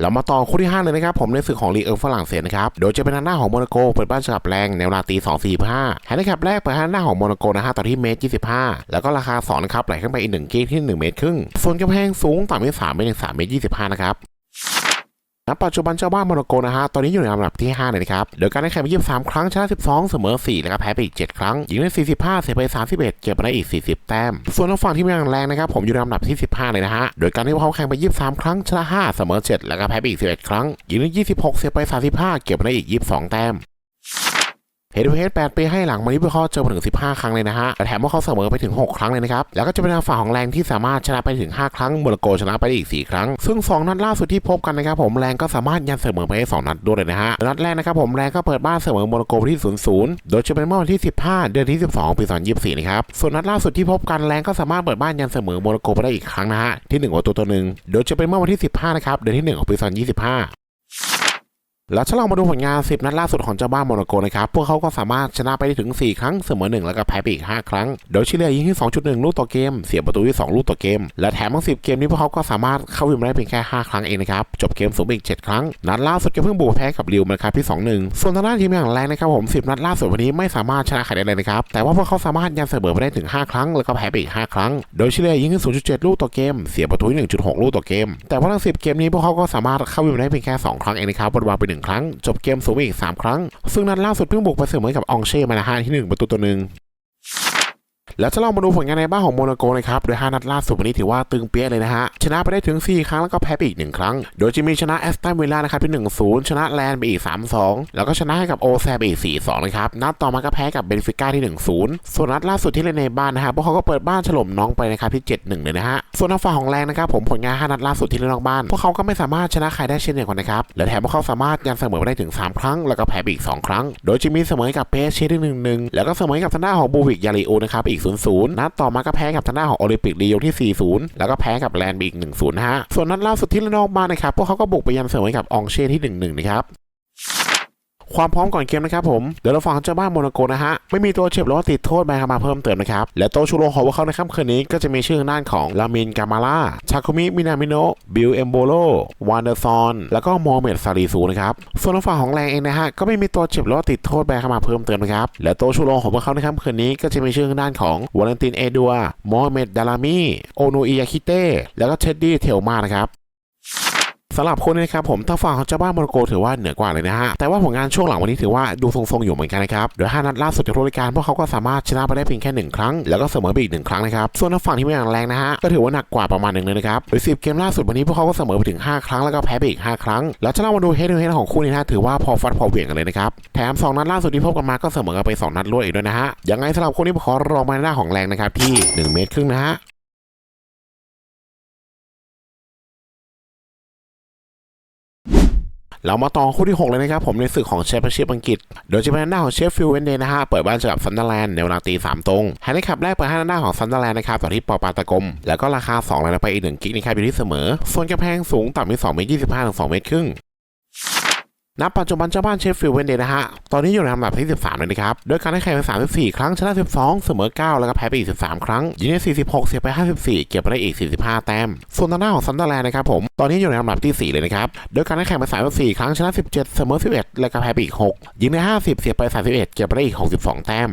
เรามาต่อคู่ที่ 5 เลยนะครับ ผมในศึกของลีเอิงฝรั่งเศสนะครับ โดยจะเป็นทางหน้าของโมนาโกเปิดบ้านฉบับแรงในเวลาตี2 4 5แฮนด์แคปแรกเปิดทางหน้าของโมนาโกนะฮะต่อที่เมตร 25 แล้วก็ราคา2นะครับไหลขึ้นไปอีก1เกตที่ 1 เมตรครึ่งส่วนกำแพงสูงต่ำที่3เมตร3เมตร25นะครับ ณปัจจุบันเจ้าบ้านโมนาโกนะฮะตอนนี้อยู่ในอันดับที่5เลยนะครับโดยการได้แข่งไป23 ครั้งชนะ 12 เสมอ 4 แล้วก็แพ้ไปอีก 7 ครั้งยิงได้ 45 เสียไป 31 เก็บมาได้อีก 40 แต้ม ส่วนทางฝั่งที่มีแรงนะครับผมอยู่ในอันดับที่ 15 เลยนะฮะโดยการที่พวกเขาแข่งไป 23 ครั้งชนะ 5 เสมอ 7 แล้วก็แพ้ไปอีก 11 ครั้งยิงได้ 26 เสียไป 35 เก็บมาได้อีก 22 แต้ม เฮด o ูเฮด8ปีให้หลังมานี้พวกเขาเจอมาถึง 15 ครั้งเลยนะฮะ แต่แถมว่าเขาเสมอไปถึง 6 ครั้งเลยนะครับ แล้วก็จะเป็นทางฝั่งของแรงที่สามารถชนะไปถึง 5 ครั้งโมร็อกโกชนะไปอีก 4 ครั้ง ซึ่ง 2 นัดล่าสุดที่พบกันนะครับผมแรงก็สามารถยันเสมอไปได้2นัดด้วยเลยนะฮะ นัดแรกนะครับผมแรงก็เปิดบ้านเสมอโมร็อกโกไปที่ 0-0 โดยจะเป็นเมื่อวันที่ 15 เดือนที่ 12 ปี 2024 นะครับ ส่วนนัดล่าสุดที่พบกันแรงก็สามารถเปิดบ้านยันเสมอโมร็อกโกไปได้อีกครั้งนะฮะที่1ประตูต่อหนึ่งโดยจะเป็นเมื่อวันที่ 15 นะครับเดือนที่ 1 ของปี 2025 แล้วถ้าเรามาดูผลงาน 10 นัดล่าสุดของเจ้าบ้านโมนาโกนะครับ พวกเขาก็สามารถชนะไปได้ถึง 4 ครั้ง เสมอ 1 แล้วก็แพ้ไปอีก 5 ครั้ง โดยเฉลี่ยยิงที่ 2.1 ลูกต่อเกม เสียประตูที่ 2 ลูกต่อเกม และแถมทั้ง 10 เกมนี้พวกเขาก็สามารถเข้าวิมได้เพียงแค่ 5 ครั้งเองนะครับ จบเกมสูงอีก 7 ครั้ง นัดล่าสุดก็เพิ่งบุกแพ้กับริวมาครับที่ 2-1 ส่วนทางด้านทีมอย่างแรงนะครับผม 10 นัดล่าสุดวันนี้ไม่สามารถชนะใครได้เลยนะครับ แต่ว่าพวกเขาสามารถยันเสมอไปได้ถึง 5 ครั้ง แล้วก็แพ้ไปอีก 5 ครั้ง โดยเฉลี่ยยิงที่ 0.7 ลูกต่อเกม เสียประตูที่ 1.6 ลูกต่อเกม แต่ว่าทั้ง 10 เกมนี้พวกเขาก็สามารถเข้าวิมได้เพียงแค่ 2 ครั้งเองนะครับบนวางไป1ครั้ง จบเกมสูงไปอีก 3 ครั้ง ซึ่งนัดล่าสุดเพิ่งบุกไปเสมอกับอองเช่มานาฮาที่ 1 ประตูตัวหนึ่ง แล้วถ้าเรามาดูผลงานในบ้านของโมนาโกนะครับ โดย 5 นัดล่าสุดวันนี้ถือว่าตึงเปี้ยเลยนะฮะ ชนะไปได้ถึง 4 ครั้งแล้วก็แพ้ไปอีก 1 ครั้ง โดยจะมีชนะแอสตันวิลล่านะครับที่1-0 ชนะแลนด์ไปอีก 3-2 แล้วก็ชนะให้กับโอแซไปอีก 4-2 นะครับ นัดต่อมาก็แพ้กับเบนฟิก้าที่ 1-0 ส่วนนัดล่าสุดที่เล่นในบ้านนะฮะพวกเขาก็เปิดบ้านฉลมน้องไปนะครับที่ 7-1 เลยนะฮะ ส่วนทางฝั่งของแรงนะครับผมผลงาน 5 นัดล่าสุดที่เล่นนอกบ้านพวกเขาก็ไม่สามารถชนะใครได้เช่นเดียวกันนะครับ และแถมพวกเขาสามารถยันเสมอไปได้ถึง 3 ครั้ง แล้วก็แพ้ไปอีก 2 ครั้ง โดยจะมีเสมอกับเพสเชที่1-1 แล้วก็เสมอกับทางด้านของบูวิกยาริโอนะครับอีก0-0นัดต่อมาก็แพ้กับทางด้านของโอลิมปิกลีโอที่ 4-0 แล้วก็แพ้กับแลนด์ไปอีก1-0นะฮะส่วนนัดล่าสุดที่เล่นนอกมานนะครับพวกเขาก็บุกไปยันเสมอกับอองเช่ที่ 1-1 นะครับ ความพร้อมก่อนเกมนะครับผมเดี๋ยวเราฟังเจ้าบ้านโมนาโกนะฮะไม่มีตัวเจ็บหรือว่าติดโทษแบนมาเพิ่มเติมนะครับและโตวชูโรของพวกเขาในค่ำคืนนี้ก็จะมีชื่อทางด้านของลามินกามาล่าชาคุมิมินามิโนบิลเอมโบโลวานเดอร์ซอนแล้วก็โมเมดซารีซูนะครับส่วนทางฝั่งของแรงเองนะฮะก็ไม่มีตัวเจ็บหรือว่าติดโทษแบนมาเพิ่มเติมนะครับและโตวชูโรของพวกเขาในค่ำคืนนี้ก็จะมีชื่อทางด้านของวาเลนตินเอดัวโมเมดดารามีโอโนอิยาคิเต้แล้วก็เท็ดดี้เทลมานะครับ สำหรับคนนี้นะครับผมทางฝั่งของเจ้าบ้านโมร็อกโกถือว่าเหนือกว่าเลยนะฮะแต่ว่าผลงานช่วงหลังวันนี้ถือว่าดูทรงๆอยู่เหมือนกันนะครับโดย5นัดล่าสุดจากรายการพวกเขาก็สามารถชนะไปได้เพียงแค่1ครั้งแล้วก็เสมอไปอีก1ครั้งนะครับส่วนทางฝั่งที่ไม่อย่างแรงนะฮะก็ถือว่าหนักกว่าประมาณหนึ่งเลยนะครับโดย10เกมล่าสุดวันนี้พวกเขาก็เสมอไปถึง 5 ครั้งแล้วก็แพ้ไปอีก 5 ครั้ง แล้วถ้าเรามาดูเฮดเฮดของคู่นี้นะถือว่าพอฟัดพอเหวี่ยงกันเลยนะครับแถม2นัดล่าสุดที่พบกันมาก็เสมอกันไป 2 นัดรวดอีกด้วยนะฮะยังไงสำหรับคู่นี้ขอรองมาหน้าของแรงนะครับที่ 1 เมตรครึ่งนะฮะ เรามาต่อคู่ที่ 6 เลยนะครับผมในศึกของแชมเปี้ยนชิพอังกฤษ โดยจะเป็นหน้าของเชฟฟิลด์เวนเดย์นะฮะเปิดบ้านเจอกับซันเดอร์แลนด์ในเวลาตีสามตรงแฮนด์คับแรกเปิดให้หน้าของซันเดอร์แลนด์นะครับต่อที่ปอปาตะกม แล้วก็ราคา2เลยนะไปอีกหนึ่งกิกนะครับอยู่ที่เสมอส่วนกระแพงสูงต่ำที่2เมตร25ถึง2เมตรครึ่ง ณปัจจุบันเจ้าบ้านเชฟฟิลด์เวนเดย์นะฮะ ตอนนี้อยู่ในลำดับที่ 13 เลยนะครับ โดยการได้แข่งไป 34 ครั้ง ชนะ 12 เสมอ 9 แล้วก็แพ้ไปอีก 13 ครั้ง ยิงได้ 46 เสียไป 54 เก็บไปได้อีก 45 แต้ม ส่วนทางหน้าของซันเดอร์แลนด์นะครับผม ตอนนี้อยู่ในลำดับที่ 4 เลยนะครับ โดยการได้แข่งไป 34 ครั้ง ชนะ 17 เสมอ 11 แล้วก็แพ้ไปอีก 6 ยิงได้ 50 เสียไป 31 เก็บไปได้อีก 62 แต้ม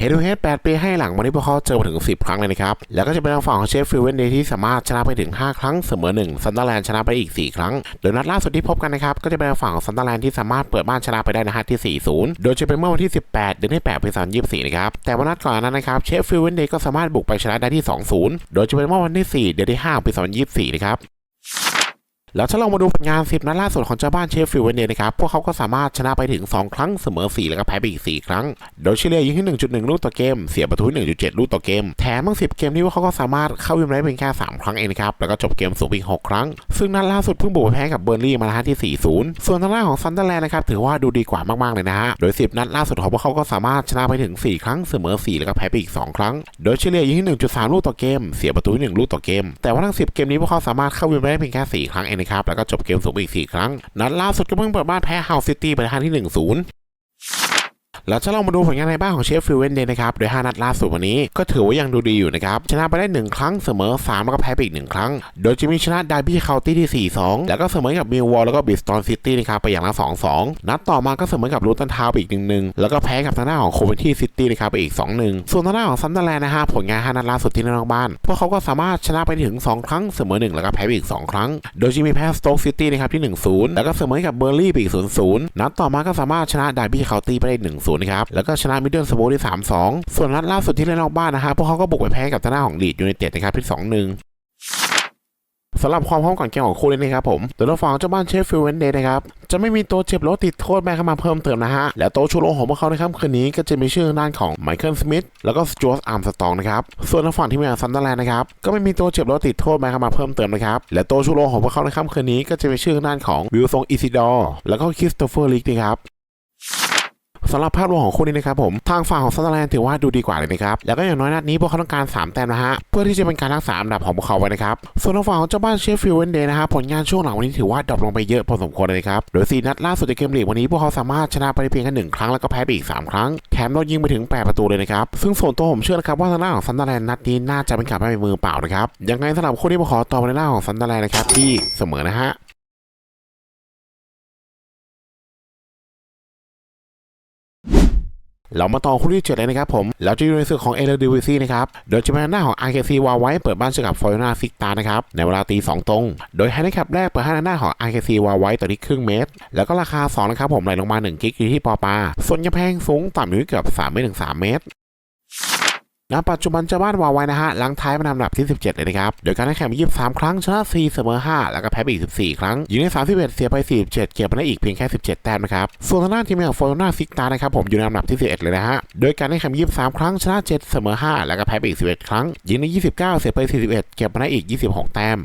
เฮด o ูเฮด8ปีให้หลังวันนี้พวกเขาเจอมาถึง 10 ครั้งเลยนะครับ แล้วก็จะเป็นทางฝั่งของเชฟฟิลเวนเดที่สามารถชนะไปถึง 5 ครั้งเสมอ1ซันเดอร์แลนด์ชนะไปอีก 4 ครั้ง โดยนัดล่าสุดที่พบกันนะครับ ก็จะเป็นทางฝั่งของซันเดอร์แลนด์ที่สามารถเปิดบ้านชนะไปได้นะฮะที่ 4-0 โดยจะเป็นเมื่อวันที่ 18เดือนที่8ปี2024 นะครับแต่วันนัดก่อนนั้นนะครับเชฟฟิลเวนเดก็สามารถบุกไปชนะได้ที่ 2-0 โดยจะเป็นเมื่อวันที่ 4 เดือนที่5ปี2024 นะครับ แล้วถ้าเรามาดูผลงาน 10 นัดล่าสุดของเจ้าบ้านเชฟฟิลด์เวนเดย์นะครับ พวกเขาก็สามารถชนะไปถึง 2 ครั้งเสมอ 4 แล้วก็แพ้ไปอีก 4 ครั้ง โดยเฉลี่ยยิงที่ 1.1 ลูกต่อเกม เสียประตู 1.7 ลูกต่อเกม แถมทั้ง 10 เกมนี้พวกเขาก็สามารถเข้าวิมได้เพียงแค่ 3 ครั้งเองนะครับ แล้วก็จบเกมสูงอีก6ครั้ง ซึ่งนัดล่าสุดเพิ่งบุกไปแพ้กับเบอร์ลี่มานะฮะที่ 4-0 ส่วนทางด้านของซันเดอร์แลนด์นะครับถือว่าดูดีกว่ามากๆเลยนะฮะ โดย 10 นัดล่าสุดของพวกเขาก็สามารถชนะไปถึง 4 ครั้งเสมอ 4 แล้วก็แพ้ไปอีก 2 ครั้ง โดยเฉลี่ยยิงที่ 1.3 ลูกต่อเกม เสียประตู 1 ลูกต่อเกม แต่ว่าทั้ง 10 เกมนี้พวกเขาสามารถเข้าวินได้เพียงแค่ 4 ครั้งเองนะครับแล้วก็จบเกมสูงอีก 4 ครั้ง นัดล่าสุดก็เพิ่งเปิดบ้านแพ้เฮาซิตี้ไปในทางที่ 1-0 แล้วถ้าเรามาดูผลงานในบ้านของเชฟฟิลเวนเดย์นะครับโดย 5 นัดล่าสุดวันนี้ก็ถือว่ายังดูดีอยู่นะครับ ชนะไปได้ 1 ครั้งเสมอ 3 แล้วก็แพ้ไปอีก 1 ครั้ง โดยจะมีชนะดาร์บี้เคาน์ตี้ที่ 4-2 แล้วก็เสมอกับมิลวอลแล้วก็บิสตอนซิตี้นะครับไปอย่างละ 2-2 นัดต่อมาก็เสมอกับลูตันทาวไปอีก 1-1 แล้วก็แพ้กับทางด้านของโคเวนที่ซิตี้นะครับไปอีก 2-1 ส่วนทางด้านของซันเดอร์แลนด์นะฮะผลงาน5นัดล่าสุดที่เล่นนอกบ้าน พวกเขาก็สามารถชนะไปถึง 2 ครั้งเสมอ 1 แล้วก็แพ้ไปอีก 2 ครั้ง โดยจะมีแพ้สโต๊กซิตี้นะครับที่ 1-0 แล้วก็เสมอกับเบอร์ลี่ไปอีก 0-0 นัดต่อมาก็สามารถชนะดาร์บี้เคาน์ตี้ไปได้1-0นะครับ แล้วก็ชนะมิดเดิลสโบที่3-2ส่วนนัดล่าสุดที่เล่นนอกบ้านนะฮะพวกเขาก็บุกไปแพ้กับทางด้านของลีดยูไนเต็ดนะครับที่2-1สำหรับความพร้อมก่อนเกมของคู่นี้นะครับผมโดยเราฝั่งเจ้าบ้านเชฟฟิลด์เวนเดย์นะครับ จะไม่มีตัวเจ็บรือว่าติดโทษแม่เข้ามาเพิ่มเติมนะฮะ และโต๊ะชูโรงของพวกเขาในค่ำคืนนี้ก็จะมีชื่อด้านของไมเคิลสมิธแล้วก็สจวตอาร์มสตองนะครับ ส่วนทางฝั่งที่มีซันเดอร์แลนด์นะครับ ก็ไม่มีตัวเจ็บรือว่าติดโทษแม่เข้ามาเพิ่มเติมนะครับ และโต๊ะชูโรงของพวกเขาในค่ำคืนนี้ก็จะมีชื่อด้านของวิลซงอิซิดอร์แล้วก็คริสโตเฟอร์ลิกนะครับ สำหรับภาพรวมของคู่นี้นะครับผมทางฝั่งของซันเดอร์แลนด์ถือว่าดูดีกว่าเลยนะครับแล้วก็อย่างน้อยนัดนี้พวกเขาต้องการ 3 แต้มนะฮะเพื่อที่จะเป็นการรักษาอันดับของพวกเขาไว้นะครับส่วนทางฝั่งของเจ้าบ้านเชฟฟิลด์เวนเดย์นะฮะผลงานช่วงหลังวันนี้ถือว่าดรอปลงไปเยอะพอสมควรเลยนะครับโดย4นัดล่าสุดในเกมลีกวันนี้พวกเขาสามารถชนะไปเพียงแค่หนึ่งครั้งแล้วก็แพ้ไปอีก 3 ครั้งแถมเรายิงไปถึง 8 ประตูเลยนะครับซึ่งส่วนตัวผมเชื่อนะครับว่าทางด้านของซันเดอร์แลนด์นัดนี้น่าจะเป็นการไม่มือเปล่านะครับยังไงสำหรับคู่นี้ผมขอต่อไปในหน้าของซันเดอร์แลนด์นะครับที่เสมอนะฮะ เรามาต่อคู่ที่เจ็ดเลยนะครับผม แล้วจะอยู่ในศึกของเอเลดิวิซีนะครับ โดยจะเป็นหน้าของ RKC วาไว้เปิดบ้านเจอกับฟอร์นาซิกตานะครับ ในเวลาตีสองตรง โดยไฮนแคปแรกเปิดให้หน้าของ RKC วาไว้ต่อที่ครึ่งเมตร แล้วก็ราคา 2 นะครับผมไหลลงมา 1 กิกอยู่ที่ปอปา ส่วนกำแพงสูงต่ำอยู่เกือบ3เมตรถึง3เมตร ณปัจจุบันเจ้าบ้านวาไว้นะฮะหลังท้ายมานำอันดับที่ 17 เลยนะครับ โดยการแข่งขันมี23 ครั้งชนะ 4 เสมอ 5 แล้วก็แพ้ไปอีก 14 ครั้งยิงได้ 31 เสียไป 47 เก็บมาได้อีกเพียงแค่ 17 แต้มนะครับ ส่วนทางด้านทีมของฟอร์นาซิกตานะครับผมอยู่ในอันดับที่ 11 เลยนะฮะ โดยการแข่งขันมี23 ครั้งชนะ 7 เสมอ 5 แล้วก็แพ้ไปอีก 11 ครั้งยิงได้ 29 เสียไป 41 เก็บมาได้อีก 26 แต้ม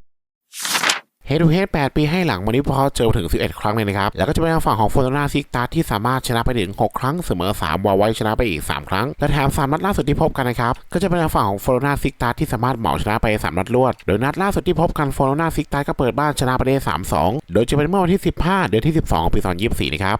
เฮดูเฮด8 ปีให้หลังวันนี้พอเจอถึง 11 ครั้งเลยนะครับ แล้วก็จะเป็นทางฝั่งของโฟโตนาซิกตาที่สามารถชนะไปถึง 6 ครั้งเสมอ 3 วาไว้ชนะไปอีก 3 ครั้ง และแถม3นัดล่าสุดที่พบกันนะครับ ก็จะเป็นทางฝั่งของโฟโตนาซิกตาที่สามารถเหมาชนะไป 3 นัดรวด โดยนัดล่าสุดที่พบกันโฟโตนาซิกตาก็เปิดบ้านชนะไปได้3-2 โดยจะเป็นเมื่อวันที่ 15 เดือนที่ 12 ปี 2024 นะครับ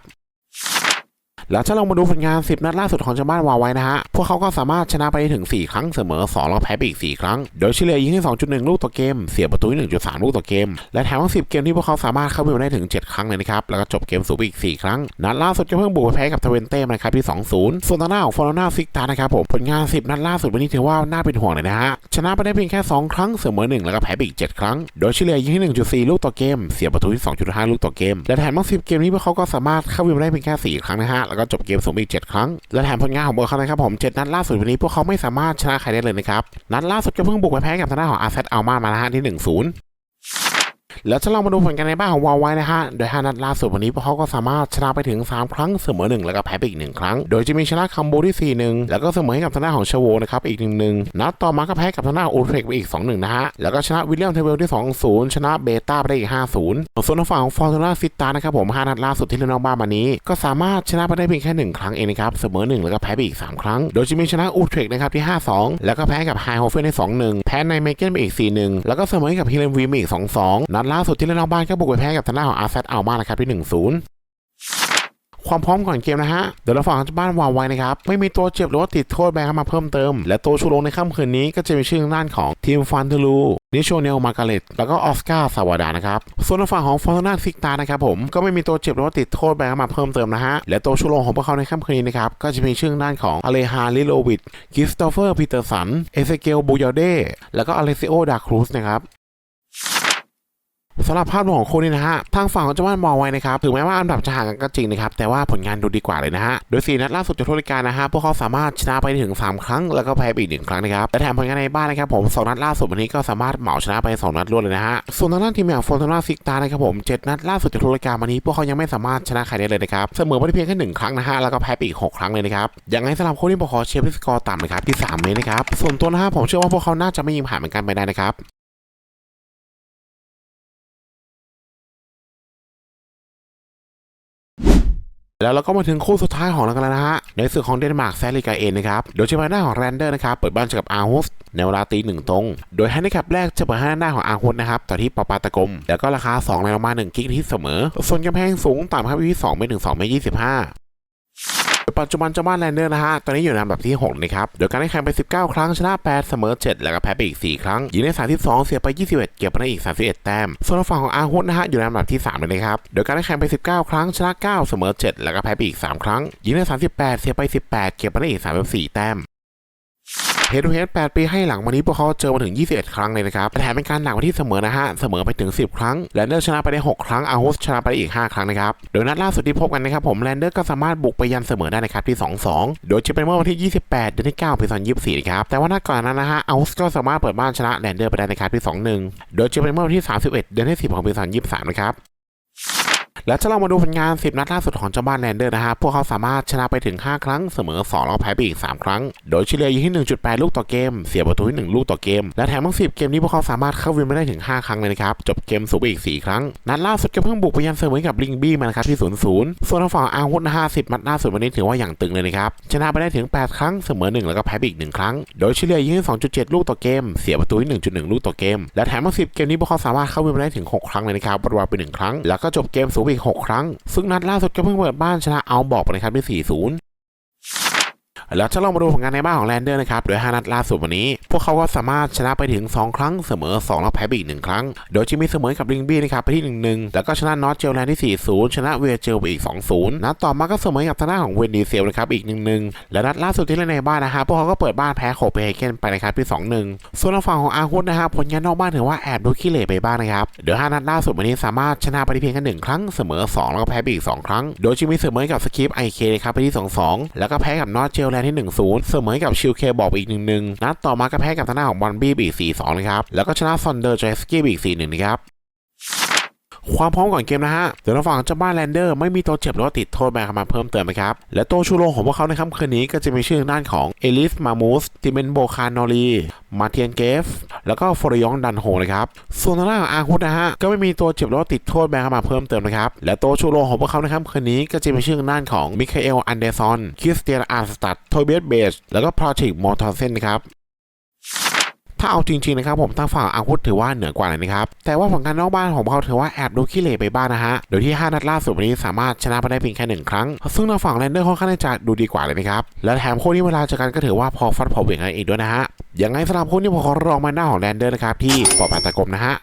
แล้วถ้าเรามาดูผลงาน 10 นัดล่าสุดของชาวบ้านวาไว้นะฮะ พวกเขาก็สามารถชนะไปได้ถึง 4 ครั้งเสมอ 2 แล้วแพ้ไปอีก 4 ครั้ง โดยเฉลี่ยยิงที่2.1 ลูกต่อเกม เสียประตูที่1.3 ลูกต่อเกม และแถมทั้ง10 เกมที่พวกเขาสามารถเข้าไปได้ถึง 7 ครั้งเลยนะครับ แล้วก็จบเกมสูงอีก 4 ครั้ง นัดล่าสุดก็เพิ่งบุกไปแพ้กับทเวนเต้นะครับที่ 2-0 ส่วนทาหน้าของฟอร์นาซิกตานะครับผม ผลงาน 10 นัดล่าสุดวันนี้ถือว่าน่าเป็นห่วงเลยนะฮะ ชนะไปได้เพียงแค่ 2 ครั้ง เสมอ 1 แล้วก็แพ้ไปอีก 7 ครั้ง โดยเฉลี่ยยิงที่1.4 ลูกต่อเกม เสียประตูที่2.5 ลูกต่อเกม และแถมทั้ง10 เกมนี้พวกเขาก็สามารถเข้าไปได้เพียงแค่ 4 ครั้งนะฮะแล้วก็จบเกมสูงอีก 7 ครั้ง และแถมผลงานของพวกเขานะครับผม 7 นัดล่าสุดวันนี้พวกเขาไม่สามารถชนะใครได้เลยนะครับ นัดล่าสุดก็เพิ่งบุกไปแพ้กับทางด้านของอาเซตอัลมามานะฮะที่ 1-0 แล้วถ้าเรามาดูผลกันในบ้านของวาวไว้นะฮะ โดย 5 นัดล่าสุดวันนี้พวกเขาก็สามารถชนะไปถึง 3 ครั้งเสมอ 1 แล้วก็แพ้ไปอีก 1 ครั้ง โดยจะมีชนะคัมโบที่ 4 1 แล้วก็เสมอให้กับทางด้านของชโวนะครับอีก 1 1 นัดต่อมาก็แพ้กับทางด้านอูเทรกไปอีก 2 1 นะฮะ แล้วก็ชนะวิลเลียมเทเวลที่ 2 0 ชนะเบต้าไปได้อีก 5 0 ส่วนฝั่งของฟอร์ตูน่าซิตานะครับผม 5 นัดล่าสุดที่เล่นนอกบ้านมานี้ ก็สามารถชนะไปได้เพียงแค่ 1 ครั้งเองนะครับ เสมอ 1 แล้วก็แพ้ไปอีก 3 ครั้ง โดยจะมีชนะอูเทรกนะครับที่ 5 2 แล้วก็แพ้กับไฮโฮเฟนได้2 1 แพ้ในเมเกนไปอีก4 1 แล้วก็เสมอให้กับฮิเลนวีมอีก 2 2 นัดล่าสุดที่เล่นนอกบ้านก็บุกไปแพ้กับทางด้านของอาร์เซตอัลมานะครับที่1-0ความพร้อมก่อนเกมนะฮะ เดี๋ยวเราฝั่งบ้านวาวไว้นะครับ ไม่มีตัวเจ็บหรือว่าติดโทษแบนเข้ามาเพิ่มเติม และตัวชูโรงในค่ำคืนนี้ก็จะมีชื่อทางด้านของทีมฟันเทลูนิโชเนลมาการเลตแล้วก็ออสการ์ซาวาดานะครับ ส่วนฝั่งของฟอร์นาซิกตานะครับผมก็ไม่มีตัวเจ็บหรือว่าติดโทษแบนเข้ามาเพิ่มเติมนะฮะ และตัวชูโรงของพวกเขาในค่ำคืนนี้นะครับก็จะมีชื่อทางด้านของอเลฮาลิโลวิดคริสโตเฟอร์ปีเตอร์สันเอเซเกลบูยาเดแล้วก็อเลซิโอดาครูสนะครับ สำหรับภาพรวมของคู่นี้นะฮะ ทางฝั่งของเจ้าบ้านมองไว้นะครับ ถึงแม้ว่าอันดับจะห่างกันก็จริงนะครับ แต่ว่าผลงานดูดีกว่าเลยนะฮะ โดย 4 นัดล่าสุดจากทุราการนะฮะ พวกเขาสามารถชนะไปถึง 3 ครั้ง แล้วก็แพ้ไปอีกหนึ่งครั้งนะครับ และแถมผลงานในบ้านนะครับผม 2 นัดล่าสุดวันนี้ก็สามารถเหมาชนะไป 2 นัดรวดเลยนะฮะ ส่วนทางด้านทีมอย่างโฟนตนาซิกตานะครับผม 7 นัดล่าสุดจากทุราการวันนี้ พวกเขายังไม่สามารถชนะใครได้เลยนะครับ เสมอไปเพียงแค่หนึ่งครั้งนะฮะ แล้วก็แพ้ไปอีก 6 ครั้งเลยนะครับยังไงสำหรับคู่นี้พวกเขาเชียร์ที่สกอร์ต่ำนะครับที่3เมตรนะครับส่วนตัวนะฮะผมเชื่อว่าพวกเขาน่าจะไม่ยิงผ่านเหมือนกันไปได้นะครับ แล้วเราก็มาถึงคู่สุดท้ายของเรากันแล้วนะฮะ ในศึกของเดนมาร์กแซลิกาเอนนะครับ โดยเฉพาะหน้าของแรนเดอร์นะครับ เปิดบ้านเจอกับอาร์ฮุสในเวลาตีหนึ่งตรง โดยให้ในแคปแรกจะเปิดให้หน้าของอาร์ฮุสนะครับต่อที่ปาปาตะกม แล้วก็ราคา2ในประมาณ1กิกที่เสมอ ส่วนกำแพงสูงต่ำครับอยู่ที่2ไม่ถึง2ไม่25 ปัจจุบันเจ้าบ้านแลนเดอร์นะฮะ ตอนนี้อยู่ในอันดับที่ 6 นะครับ โดยการได้แข่งไป 19 ครั้งชนะ 8 เสมอ 7 แล้วก็แพ้ไปอีก 4 ครั้งยิงได้32 เสียไป 21 เก็บไปได้อีก 31 แต้ม ส่วนฝั่งของอาฮุสนะฮะ อยู่ในอันดับที่3เลยนะครับ โดยการได้แข่งไป 19 ครั้งชนะ 9 เสมอ 7 แล้วก็แพ้ไปอีก 3 ครั้งยิงได้38 เสียไป 18 เก็บไปได้อีก 34 แต้ม เฮดทูเฮด8ปีให้หลังวันนี้พวกเขาเจอมาถึง 21 ครั้งเลยนะครับแถมเป็นการหนักกว่าที่เสมอนะฮะ เสมอไปถึง 10 ครั้ง แลนเดอร์ชนะไปได้ 6 ครั้ง อาร์ฮุสชนะไปได้อีก 5 ครั้งนะครับ โดยนัดล่าสุดที่พบกันนะครับผม แลนเดอร์ก็สามารถบุกไปยันเสมอได้นะครับที่ 2-2 โดยจะเป็นเมื่อวันที่ 28 เดือนที่9ปี2024นะครับ แต่ว่านัดก่อนนั้นนะฮะ อาร์ฮุสก็สามารถเปิดบ้านชนะแลนเดอร์ไปได้นะครับที่ 2-1 โดยจะเป็นเมื่อวันที่ 31 เดือนที่10ของปี2023นะครับ แล้วจะเรามาดูผลงาน 10 นัดล่าสุดของเจ้าบ้านแลนเดอร์นะฮะ พวกเขาสามารถชนะไปถึง 5 ครั้ง เสมอ 2 แล้วแพ้ไปอีก 3 ครั้ง โดยเฉลี่ยยู่ที่ 1.8 ลูกต่อเกม เสียประตูที่ 1 ลูกต่อเกม และแถมทั้ง 10 เกมนี้พวกเขาสามารถเข้าวินไปได้ถึง 5 ครั้งเลยนะครับ จบเกมสูงไปอีก 4 ครั้ง นัดล่าสุดก็เพิ่งบุกไปยันเสมอกับลิงบี้มานะครับที่ 0-0 ส่วนทางฝั่งอาวุธนะฮะ10นัดล่าสุดวันนี้ถือว่าอย่างตึงเลยนะครับ ชนะไปได้ถึง 8 ครั้ง เสมอ 1 แล้วก็แพ้ไปอีก 1 ครั้ง โดยเฉลี่ยยู่ที่2.7 ลูกต่อเกม เสียประตูที่ 1.1 ลูกต่อเกม และแถมทั้ง10 เกมนี้พวกเขาสามารถเข้าวินไปได้ถึง 6 ครั้งเลยนะครับประวัติไป1ครั้ง แล้วก็จบเกมสูงไปอีก 6 ครั้ง ซึ่งนัดล่าสุดก็เพิ่งเปิดบ้านชนะเอาบอกไปนะครับที่4-0 แล้วจะลองมาดูผลงานในบ้านของแลนเดอร์นะครับ โดย 5 นัดล่าสุดวันนี้ พวกเขาก็สามารถชนะไปถึง 2 ครั้งเสมอ 2 แล้วแพ้ไปอีก 1 ครั้ง โดยจะมีเสมอกับลิงบี้นะครับไปที่ 1-1 แล้วก็ชนะนอตเจลแลนด์ที่ 4-0 ชนะเวียเจลไปอีก 2-0 นัดต่อมาก็เสมอกับทางด้านของเวนดีเซลนะครับอีก 1-1 และนัดล่าสุดที่เล่นในบ้านนะฮะพวกเขาก็เปิดบ้านแพ้โคเปนเฮเกนไปนะครับที่ 2-1 ส่วนทางฝั่งของอาร์ฮุสนะครับผลงานนอกบ้านถือว่าแอบดูขี้เหร่ไปบ้างนะครับเดี๋ยว5นัดล่าสุดวันนี้สามารถชนะไปได้เพียงแค่หนึ่งครั้งเสมอ 2 แล้วก็แพ้ไปอีก 2 ครั้ง โดยจะมีเสมอกับสกิปไอเคนะครับไปที่ 2-2 แล้วก็แพ้กับนอตเจลแลนที่ 1-0 เสมอกับชิลเคบอกอีก 1-1 นัดต่อมาก็แพ้กับทางด้านของบอลบี้ไปอีก 4-2 นะครับ แล้วก็ชนะซอนเดอร์เจสกี้ไปอีก 4-1 นะครับ ความพร้อมก่อนเกมนะฮะเดี๋ยวเราฝั่งเจ้าบ้านแลนเดอร์ไม่มีตัวเจ็บหรือว่าติดโทษแบนเข้ามาเพิ่มเติมนะครับและตัวชูโรงของพวกเขาในค่ำคืนนี้ก็จะมีชื่อด้านของเอลิสมามูสติเมนโบคานอรีมาเทียนเกฟ แล้วก็ฟอรยองดันโฮนะครับส่วนทางด้านของอาคุดนะฮะก็ไม่มีตัวเจ็บหรือว่าติดโทษแบนเข้ามาเพิ่มเติมนะครับและตัวชูโรงของพวกเขาในค่ำคืนนี้ก็จะมีชื่อด้านของมิคาเอลอันเดอร์ซอนคริสเตียนอาร์สตัดโทเบียสเบสแล้วก็พรอติกมอร์ทอเซนนะครับ ถ้าเอาจริงๆนะครับผมทางฝั่งอาวุธถือว่าเหนือกว่าเลยนะครับแต่ว่าผลงารนอกบ้านของเขาถือว่าแอบดูขี้เหร่ไปบ้างนะฮะโดยที่ 5 นัดล่าสุดวันนี้สามารถชนะไปได้เพียงแค่หนึ่งครั้ง ซึ่งทางฝั่งแลนเดอร์ค่อนข้างจะดูดีกว่าเลยนะครับและแถมคู่นี้เวลาเจอกันก็ถือว่าพอฟัดพอเหวี่ยงกันอีกด้วยนะฮะยังไงสำหรับคู่นี้ผมขอรองมาหน้าของแลนเดอร์นะครับที่ปอปาตะกรมนะฮะ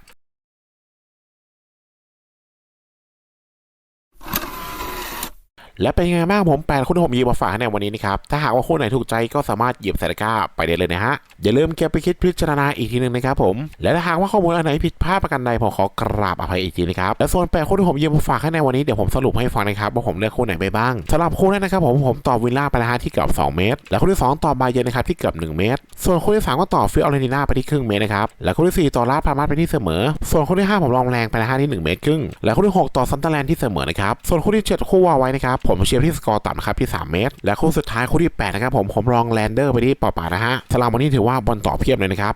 และเป็นยังไงบ้างผมแปดคู่ที่ผมยิบมาฝากในวันนี้นะครับ ถ้าหากว่าคู่ไหนถูกใจก็สามารถหยิบใส่ตะกร้าไปได้เลยนะฮะ อย่าลืมเก็บไปคิดพิจารณาอีกทีหนึ่งนะครับผม และถ้าหากว่าข้อมูลอันไหนผิดพลาดประกันใดผมขอกราบอภัยอีกทีนะครับ และส่วนแปดคู่ที่ผมยิบมาฝากให้ในวันนี้เดี๋ยวผมสรุปให้ฟังนะครับว่าผมเลือกคู่ไหนไปบ้างสำหรับคู่แรกนะครับผมผมตอบวิลล่าไปนะฮะที่เกือบ2 เมตร และคู่ที่สองตอบบาเยนนะครับที่เกือบ1 เมตร ส่วนคู่ที่สามก็ต่อฟิออเรนติน่าไปที่ครึ่งเมตรนะครับและคู่ที่สี่ต่อลาพามาไปที่เสมอ ส่วนคู่ที่ห้าผมลองแรงไปนะฮะที่หนึ่งเมตรครึ่งและคู่ที่หกต่อซันเตอร์แลนด์ที่เสมอนะครับส่วนคู่ที่เจ็ดคู่วาไว้นะครับผผมเชียร์ที่สกอร์ต่ำนะครับที่ 3 เมตร และคู่สุดท้ายคู่ที่ 8 นะครับผมผมลองแลนเดอร์ไปที่ป่าป่านะฮะสำหรับวันนี้ถือว่าบอลต่อเพียบเลยนะครับ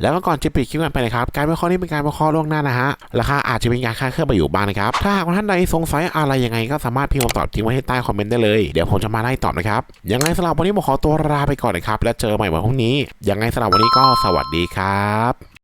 แล้วก็ก่อนจะปิดคลิปกันไปนะครับ การวิเคราะห์นี้เป็นการวิเคราะห์ล่วงหน้านะฮะ ราคาอาจจะมีการค่าเคลื่อนไปอยู่บ้างนะครับ ถ้าหากท่านใดสงสัยอะไรยังไงก็สามารถพิมพ์คำตอบทิ้งไว้ให้ใต้คอมเมนต์ได้เลย เดี๋ยวผมจะมาไล่ตอบนะครับ ยังไงสำหรับวันนี้ผมขอตัวลาไปก่อนนะครับ แล้วเจอใหม่วันพรุ่งนี้ ยังไงสำหรับวันนี้ก็สวัสดีครับ